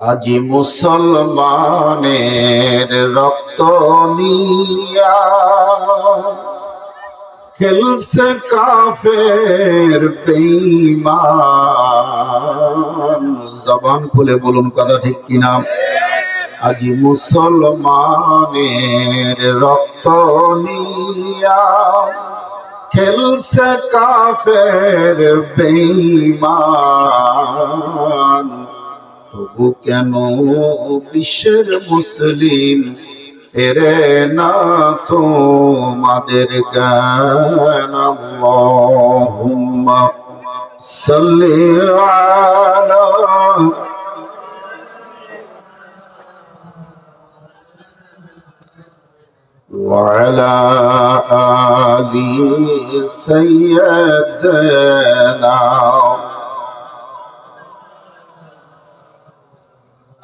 আজি মুসলমানের রক্ত নিয়া খেলছে কাফের বেঈমান। জবান খুলে বলুন কথা ঠিক কিনা? আজি মুসলমানের রক্ত নিয়া খেলছে কাফের বেঈমান। তবু কেন বিশ্বের মুসলিম ফেরে না তোমাদের জ্ঞান আল্লাহুম্মা সাল্লি আলা وعلى آل سيدنا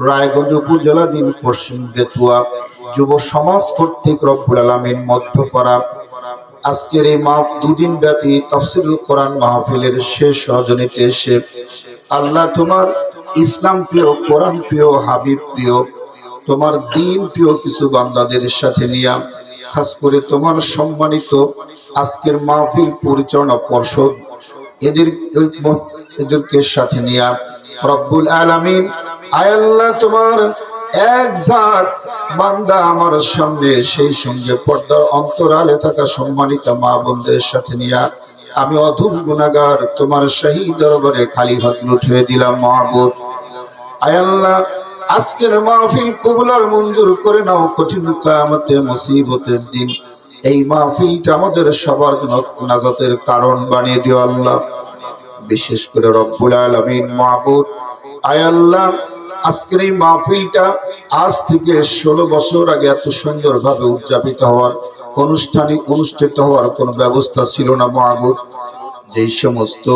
রায়গঞ্জ উপজেলাধীন পশ্চিম বেতুয়া যুব সমাজ কর্তৃক রব্বুল আলামিন মধ্যপাড়া। আজকের এই মাহ দুদিন ব্যাপী তফসিলুল কোরআন মাহফিলের শেষ রজনীতে এসে আল্লাহ তোমার ইসলাম প্রিয়, কোরআন প্রিয়, হাবিব প্রিয়, তোমার দিন প্রিয় কিছু বান্দাদের সাথে নিয়া খাস করে তোমার সম্মানিত আজকের মাহফিল পরিচালনা পর্ষদ এদের এদেরকে সাথে নিয়া, রব্বুল আলামিন আয়াল্লাহ তোমার এক জাত বান্দা আমার সামনে, সেই সঙ্গে পর্দার অন্তরালে থাকা সম্মানিত মা বোনদের সাথে নিয়া, আমি অধম গুণাগার তোমার শাহী দরবারে খালি হাত লুঠিয়ে দিলাম মাহবুব। আয়াল্লাহ আজকের মাহফিল কবুলার মঞ্জুর করে নাও কঠিন কায়ামতে মুসিবতের দিন। এই মাহফিলটা আমাদের সবার জন্য নাজাতের কারণ বানিয়ে দিও আল্লাহ। বিশেষ করে রব্বুল আলামিন মাহবুদ আয় আল্লাহ, আজকের এই মাহফিলটা আজ থেকে ষোলো বছর আগে এত সুন্দরভাবে উদযাপিত হওয়ার, অনুষ্ঠানিক, অনুষ্ঠিত হওয়ার কোনো ব্যবস্থা ছিল না মাহবুদ যেই সমস্ত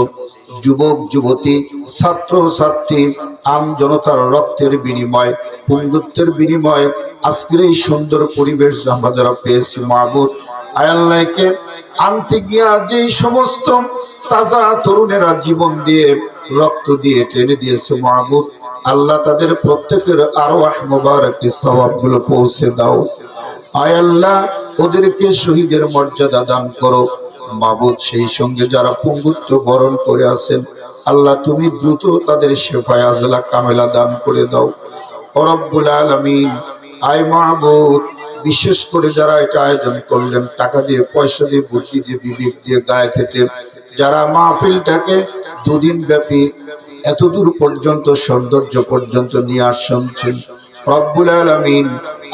যুবক, যুবতী, ছাত্র, ছাত্রী, আম জনতার রক্তের বিনিময়, পুঙ্গুত্বের বিনিময়, আজকের এই সুন্দর পরিবেশ আমরা যারা পেয়েছি মাহবুদ আয়াল্লাহকে আনতে গিয়া যেই সমস্ত তাজা তরুণেরা জীবন দিয়ে রক্ত দিয়ে টেনে দিয়েছে মাহবুদ আল্লাহ তাদের প্রত্যেকের আরও মোবারক সবাবগুলো পৌঁছে দাও। আয় আল্লাহ, ওদেরকে শহীদের মর্যাদা দান করো। মাবুদ সেই সঙ্গে যারা পঙ্গুত্ব বরণ করে আছেন, আল্লাহ তুমি দ্রুত তাদের সেফায় আজলা কামেলা দান করে দাও। অরব্বুল আলমিন, আয় মাহবুদ বিশেষ করে যারা এটা আয়োজন করলেন, টাকা দিয়ে, পয়সা দিয়ে, বুদ্ধি দিয়ে, বিবেক দিয়ে, গায়ে খেটে, যারা মাহফিলটাকে দুদিন ব্যাপী এতদূর পর্যন্ত, সৌন্দর্য পর্যন্ত নিয়ে আসছেন। রব্বুল আলমিন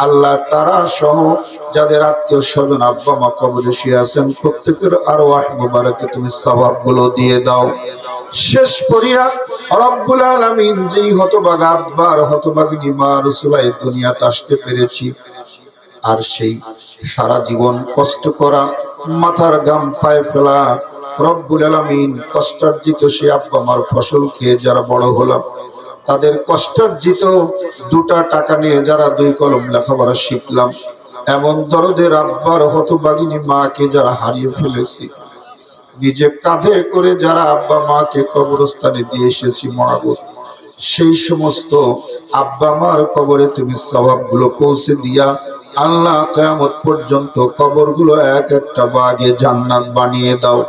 আল্লাহ তারা সহ যাদের আত্মীয় স্বজন আব্বা মা কবরে শুয়ে আছেন, প্রত্যেকের আরও আহ তুমি সবাবগুলো দিয়ে দাও। শেষ করিয়া রব্বুল আলমিন যেই হতবাগ আব্বার হতবাগিনী মা রসুলাই দুনিয়াতে আসতে পেরেছি, আর সেই সারা জীবন কষ্ট করা, মাথার গাম পায়ে ফেলা, রব্বুল আলমিন কষ্টার্জিত সে আব্বা মার ফসল খেয়ে যারা বড় হলাম তাদের কষ্টার্জিত দুটা টাকা নিয়ে যারা দুই কলম লেখাপড়া শিখলাম, এমন দরদের আব্বার হতবাগিনী মাকে যারা হারিয়ে ফেলেছি। নিজে কাঁধে করে যারা আব্বা মাকে কবরস্থানে দিয়ে এসেছি মহাবুর সেই সমস্ত আব্বা মার কবরে তুমি স্বভাবগুলো পৌঁছে দিয়া আল্লাহ কেমত পর্যন্ত কবরগুলো এক একটা বাগে জান্নাত বানিয়ে দাও।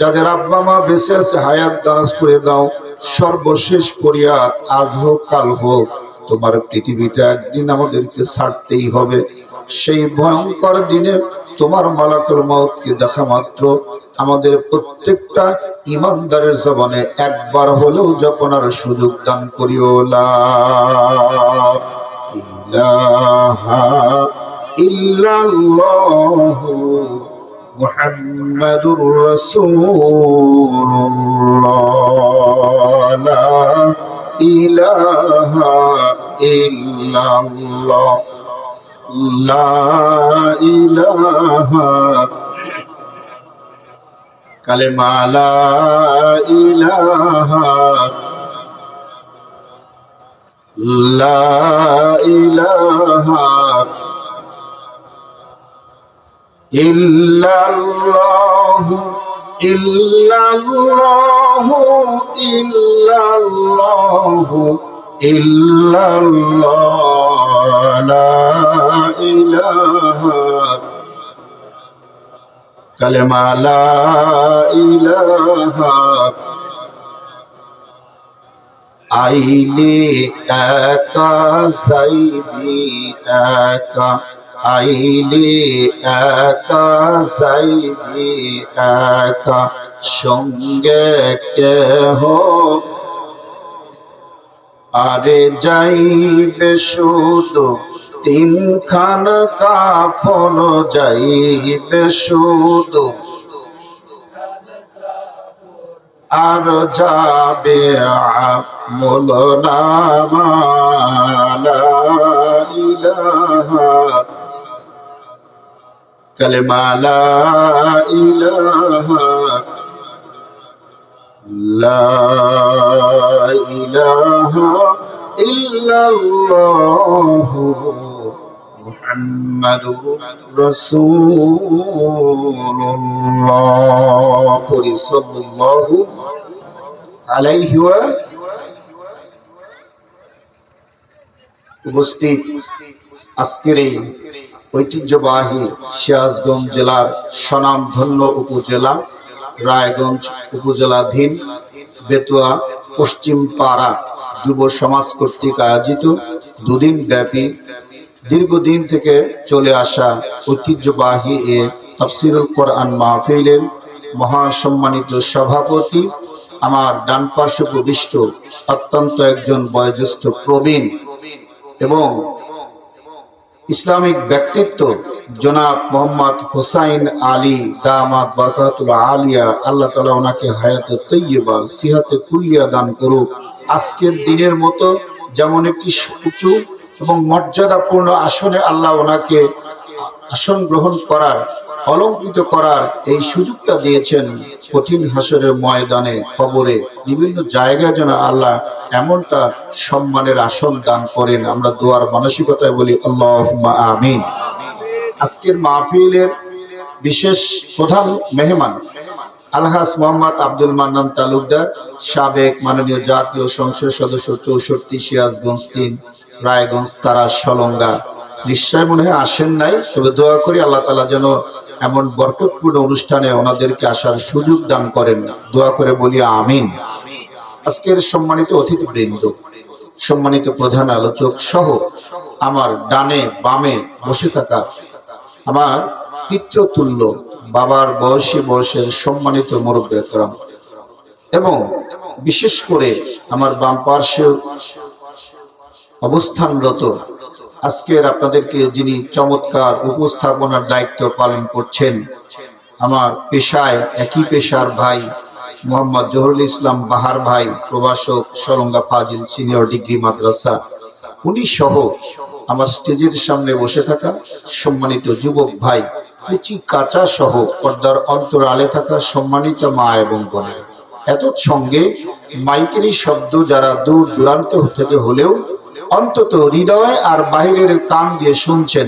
যাদের আব্বা মা বেঁচে আছে, হায়াত দারাজ করে দাও। সর্বশেষ পরিয়াদ আজ হোক, কাল হোক, তোমার পৃথিবীতে একদিন আমাদেরকে ছাড়তেই হবে। সেই ভয়ঙ্কর দিনে তোমার মালাকুল মতকে দেখা মাত্র আমাদের প্রত্যেকটা ইমানদারের জবানে একবার হলেও জপনার সুযোগ দান করিও লা ইলাহা ইল্লাল্লাহু মুহাম্মাদুর রাসূলুল্লাহ লা ইলাহা ইল্লাল্লাহ লা ইলাহা কালেমা লা ইলাহা লা ইলাহা ইল্লাল্লাহু ইল্লাল্লাহু ইল্লাল্লাহু ইল্লাল্লাহ লা ইলাহা আইলে একা সাইদি একা। আইলে একা সাইদি একা, সঙ্গে কেহ? আরে যাইবে শুধু তিনখান কাফন, যাইবে শুধু আর যাবে আমল ইলাহা কালেমালা ইলাহা লা ইলাহা ইল্লাল্লাহু মুহাম্মাদুর রাসূলুল্লাহ। পরি সাল্লাল্লাহু আলাইহি ওয়া উপস্থিত আজকের এই ঐতিহ্যবাহী সিরাজগঞ্জ জেলার স্বনামধন্য উপজেলা, রায়গঞ্জ উপজেলাধীন বেতুয়া, পশ্চিম পাড়া যুব সমাজ কর্তৃক আয়োজিত দুদিন ব্যাপী দীর্ঘদিন থেকে চলে আসা ঐতিহ্যবাহী এ তাফসিরুল কোরআন মাহফিলের মহাসম্মানিত সভাপতি, আমার ডান পার্শ্ব প্রবিষ্ট অত্যন্ত একজন বয়োজ্যেষ্ঠ প্রবীণ এবং ইসলামিক ব্যক্তিত্ব জনাব মোহাম্মদ হুসাইন আলী দামাদ বরকাতুল আলিয়া, আল্লাহ তালা ওনাকে হায়াতে তৈয়বা, সিহাতে কুলিয়া দান করুক। আজকের দিনের মতো যেমন একটি উঁচু এবং মর্যাদাপূর্ণ আসনে আল্লাহ ওনাকে আসন গ্রহণ করার, অলঙ্কৃত করার এই সুযোগটা দিয়েছেন কঠিন হাসরের ময়দানে খবরে বিভিন্ন জায়গায় যেন আল্লাহ এমনটা সম্মানের আসন দান করেন। আমরা দোয়ার মানসিকতায় বলি আল্লাহ আমিন। আজকের মাহফিলের বিশেষ প্রধান মেহমান আলহাস মোহাম্মদ আব্দুল মান্নান তালুকদার, সাবেক মাননীয় জাতীয় সংসদ সদস্য চৌষট্টি, সিরাজগঞ্জ তিন, রায়গঞ্জ, তারা, সলঙ্গা। নিশ্চয় মনে হয় আসেন নাই, তবে দোয়া করি আল্লাহ তালা যেন এমন বরকতপূর্ণ অনুষ্ঠানে ওনাদেরকে আসার সুযোগ দান করেন। দোয়া করে বলি আমিন। আজকের সম্মানিত অতিথিবৃন্দ, সম্মানিত প্রধান আলোচক সহ আমার ডানে বামে বসে থাকা আমার পিতৃতুল্য বাবার বয়সী বয়সের সম্মানিত মুরব্বেকরাম এবং বিশেষ করে আমার বাম পার্শ্বে অবস্থানরত আজকের আপনাদেরকে যিনি চমৎকার উপস্থাপনার দায়িত্ব পালন করছেন, আমার পেশায়, একই পেশার ভাই মোহাম্মদ জহরুল ইসলাম বাহার ভাই, প্রভাষক সরঙ্গা ফাজিল সিনিয়র ডিগ্রি মাদ্রাসা। উনি সহ আমার স্টেজের সামনে বসে থাকা সম্মানিত যুবক ভাই, কুচি কাঁচা সহ পর্দার অন্তরালে থাকা সম্মানিত মা এবং বোনের। এত সঙ্গে মাইকেরই শব্দ যারা দূর দূরান্ত থেকে হলেও অন্তত হৃদয় আর বাহিরের কান দিয়ে শুনছেন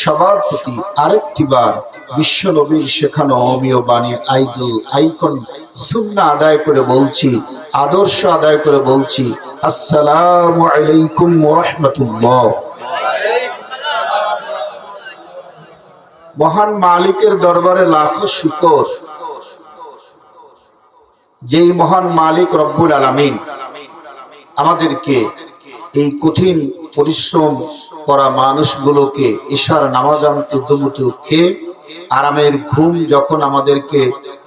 সবার প্রতি আরেকটি বার বিশ্ব নবীর শেখানো অমীয় বাণী আইডল আইকন সুন্না আদায় করে বলছি, আদর্শ আদায় করে বলছি, আসসালামু আলাইকুম রহমতুল্লাহ। মহান মালিকের দরবারে লাখো শুকর। যেই মহান মালিক রব্বুল আলামিন আমাদেরকে এই কঠিন পরিশ্রম করা মানুষগুলোকে ঈশার নামাজ আনতে দুমুঠো খেয়ে আরামের ঘুম যখন আমাদেরকে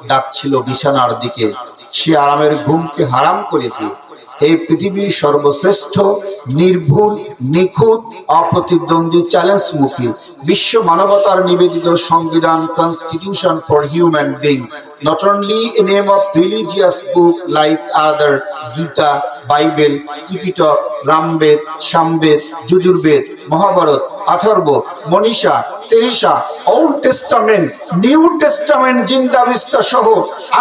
ডাকছিল বিছানার দিকে, সে আরামের ঘুমকে হারাম করে দিয়ে এই পৃথিবীর সর্বশ্রেষ্ঠ, নির্ভুল, নিখুঁত, অপ্রতিদ্বন্দ্বী চ্যালেঞ্জ মুখী বিশ্ব মানবতার নিবেদিত সংবিধান constitution for human being not only a name of religious book like other Gita, Bible, Tripitaka, Rambed, Shambed, Jujurved, Mahabharat, Atharva, Monisha, তেরিশা ওল্ড টেস্টামেন্ট নিউ টেস্টামেন্ট জিন্দাবিস্তা সহ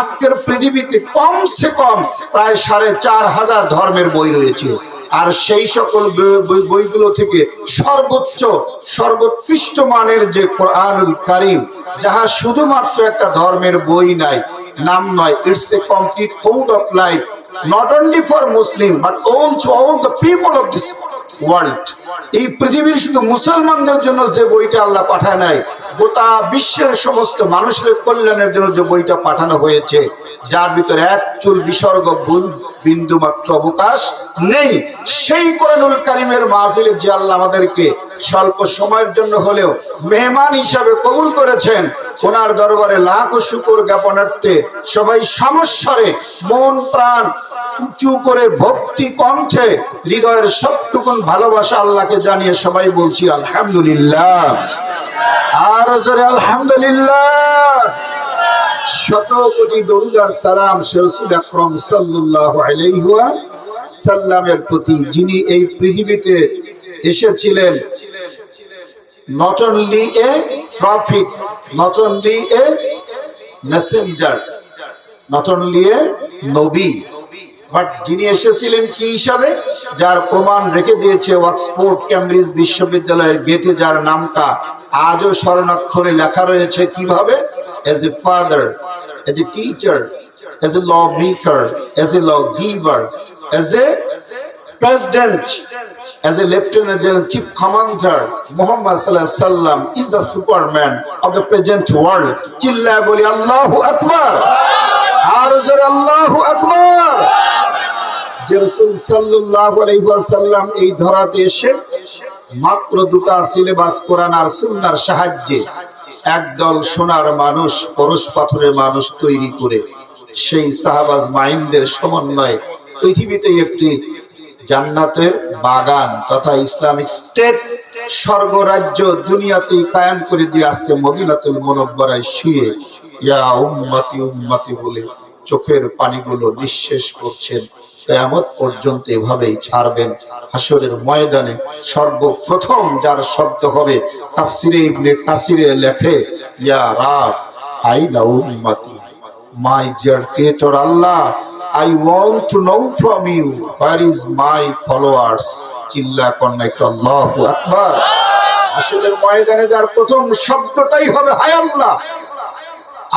আজকের পৃথিবীতে কমসে কম প্রায় সাড়ে চার হাজার ধর্মের বই রয়েছে আর সেই সকল বই- বই- বইগুলো থেকে সর্বোচ্চ, সর্বোৎকৃষ্ট মানের যে কোরআনুল কারিম, যাহা শুধুমাত্র একটা ধর্মের বই নাই, নাম নয় it's a complete code of life not only for Muslim but also all the people of this world এই পৃথিবীর শুধু মুসলমানদের জন্য যে বইটা আল্লাহ পাঠায় নাই গোটা বিশ্বের সমস্ত মানুষের কল্যাণের জন্য যে বইটা পাঠানো হয়েছে, যার ভিতরে এক চুল বিসর্গ বিন্দু মাত্র অবকাশ নেই। সেই কোরআনুল কারিমের মাহফিলে যে আল্লাহ আমাদেরকে স্বল্প সময়ের জন্য হলেও মেহমান হিসাবে কবুল করেছেন, ওনার দরবারে লাখ শুকুর জ্ঞাপনার্থে সবাই সমস্যারে মন, প্রাণ উঁচু করে ভক্তি কণ্ঠে হৃদয়ের সবটুকুন ভালোবাসা আল্লাহকে জানিয়ে সবাই বলছি, আলহামদুলিল্লাহ। জোরে, আলহামদুলিল্লাহ। শত কোটি দরুদার সালাম শেরসুল আকরম সাল্লাল্লাহু আলাইহি ওয়া সাল্লামের প্রতি, যিনি এই পৃথিবীতে এসেছিলেন। বাট যিনি এসেছিলেন কি হিসাবে? যার প্রমাণ রেখে দিয়েছে অক্সফোর্ড ক্যামব্রিজ বিশ্ববিদ্যালয়ের গেটে যার নামটা আজও স্মরণাক্ষরে লেখা রয়েছে কীভাবে? As a father as a teacher as a law maker as a law giver as a president as a lieutenant general chief commander Muhammad সাল্লাহ সাল্লাম is the superman of the present world চিল্লায় বলি, আল্লাহ আকবার। আর জোর, আল্লাহ আকবর। যে রসুল সাল্লাহ আলাইহি ওয়াসাল্লাম এই ধরাতে এসে মাত্র দুটা সিলেবাস কোরআন আর সুন্নার সাহায্যে একদল সোনার মানুষ, পরশ পাথরের মানুষ তৈরি করে সেই সাহাবাজ মাইন্ডের সমন্বয়ে পৃথিবীতে একটি জান্নাতের বাগান তথা ইসলামিক স্টেট স্বর্গরাজ্য দুনিয়াতেই কায়েম করে দিয়ে আজকে মদিনাতুল মুনব্বরায় শুয়ে, ইয়া উম্মতি উম্মতি বলে চোখের পানিগুলো নিঃশেষ করছেন। কেয়ামত পর্যন্ত এভাবেই ছাড়বেন। হাসরের ময়দানে সর্বপ্রথম যার শব্দ হবে, তাফসিরে ইবনে কাসিরে লেখে, ইয়া রাব আইনা উম্মতি, my dear creator Allah, I want to know from you, where is my followers? চিল্লা কন্যা একটু আল্লাহু আকবার। হাসরের ময়দানে যার প্রথম শব্দটাই হবে, হায় আল্লাহ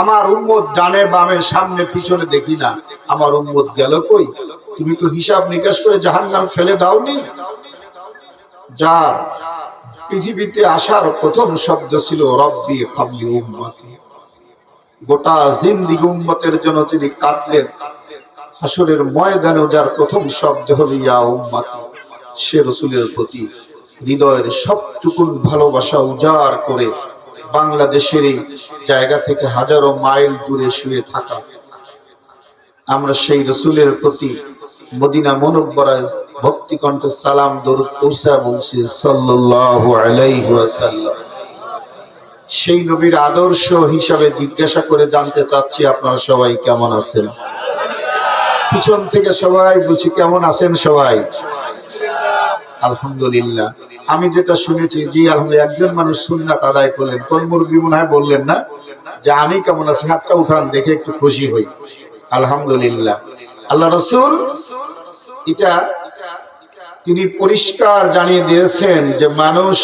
আমার উম্মত ডানে বামে সামনে পিছনে দেখি না। আমার উম্মত গেল কই? তুমি তো হিসাব নিকাশ করে জাহান্নাম ফেলে দাওনি। যার পৃথিবীতে আসার প্রথম শব্দ ছিল, রব্বি হাবলি উম্মতি। গোটা জিন্দিগি উম্মতের জন্য তিনি কাটলেন হাসরের ময়দানেও যার প্রথম শব্দ হল, ইয়া উম্মতি। সে রসুলের প্রতি হৃদয়ের সবটুকুন ভালোবাসা উজাড় করে বাংলাদেশের এই জায়গা থেকে হাজারো মাইল দূরে শুয়ে থাকা। আমরা সেই রসুলের প্রতি মদিনা মনোবরায় ভক্তি কণ্ঠে সালাম, দরুদ পৌঁছা বলছি সেই নবীর আদর্শ হিসাবে জিজ্ঞাসা করে জানতে চাচ্ছি, আপনারা সবাই কেমন আছেন? পিছন থেকে সবাই বুঝি কেমন আছেন সবাই? আলহামদুলিল্লাহ। আমি যেটা শুনেছি, জি আলহামদুলিল্লাহ, একজন মানুষ সুন্নাত আদায় করলেন, কোন মুরব্বী মনে হয় বললেন না? যে আমি কেমন আছি, হাতটা উঠান, দেখে একটু খুশি হই। আলহামদুলিল্লাহ। আল্লাহ রসুল, এটা তিনি পরিষ্কার জানিয়ে দিয়েছেন যে মানুষ,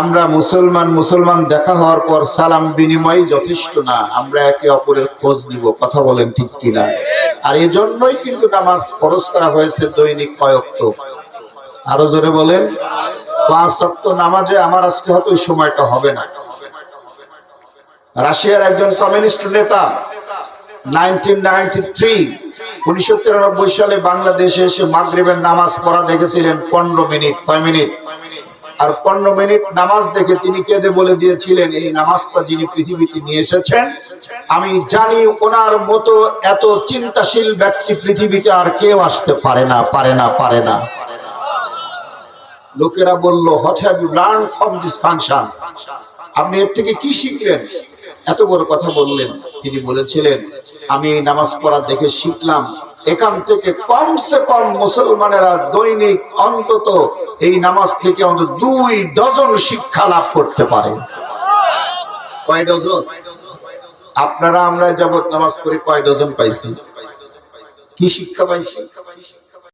আমরা মুসলমান মুসলমান দেখা হওয়ার পর সালাম বিনিময় যথেষ্ট না, আমরা একে অপরের খোঁজ নিব, কথা বলেন ঠিক কিনা? আর এজন্যই কিন্তু নামাজ ফরজ করা হয়েছে দৈনিক কয়ক্ত আরও জোরে বলেন, পাঁচ সপ্তাহ নামাজে আমার আজকে হয়তো ওই সময়টা হবে না। রাশিয়ার একজন কমিউনিস্ট নেতা সালে বাংলাদেশে এসে মাগরিবের নামাজ পড়া দেখেছিলেন পনেরো মিনিট কয় মিনিট। আর পনেরো মিনিট নামাজ দেখে তিনি কেঁদে বলে দিয়েছিলেন, এই নামাজটা যিনি পৃথিবীতে নিয়ে এসেছেন, আমি জানি ওনার মতো এত চিন্তাশীল ব্যক্তি পৃথিবীতে আর কেউ আসতে পারে না পারে না পারে না। লোকেরা বলল what have you learn from this function আপনি এর থেকে কি শিখলেন? এত বড় কথা বললেন। তিনি বলেছিলেন, আমি নামাজ পড়া দেখে শিখলাম, এখান থেকে কমসে কম মুসলমানেরা দৈনিক অন্তত এই নামাজ থেকে অন্তত দুই ডজন শিক্ষা লাভ করতে পারে। কয় ডজন? আপনারা আমরা যাবত নামাজ পড়ে কয় ডজন পাইছি? কি শিক্ষা পাইছি?